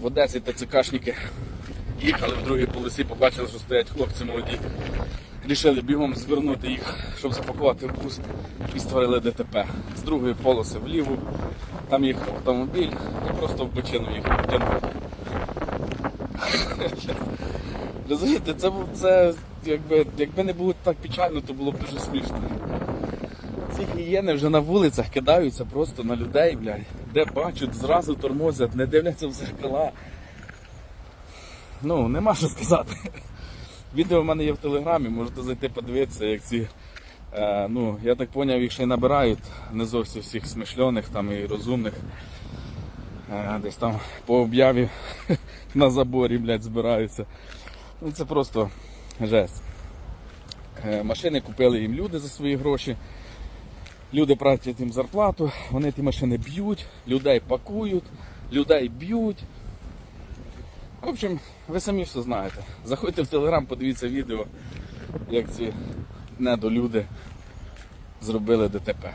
в Одесі ТЦКшники їхали в другій полосі, побачили, що стоять хлопці молоді. Рішили бігом звернути їх, щоб запакувати в бус і створили ДТП. З другої полоси вліву, там їхав автомобіль і просто в бочину їх потягнули. Розумієте, це, це якби, якби не було так печально, то було б дуже смішно. Ці гієни вже на вулицях кидаються просто на людей, блядь. Де бачать, зразу тормозять, не дивляться в зеркала. Ну, нема що сказати. Відео в мене є в телеграмі, можете зайти подивитися, як ці. Е, ну, я так зрозумів, їх ще й набирають не зовсім всіх смишлених там і розумних. Е, десь там по об'яві на заборі, блядь, збираються. Ну, це просто жесть. Е, машини купили їм люди за свої гроші. Люди платять їм зарплату, вони ті машини б'ють, людей пакують, людей б'ють. В общем, ви самі все знаєте. Заходьте в телеграм, подивіться відео, як ці недолюди зробили ДТП.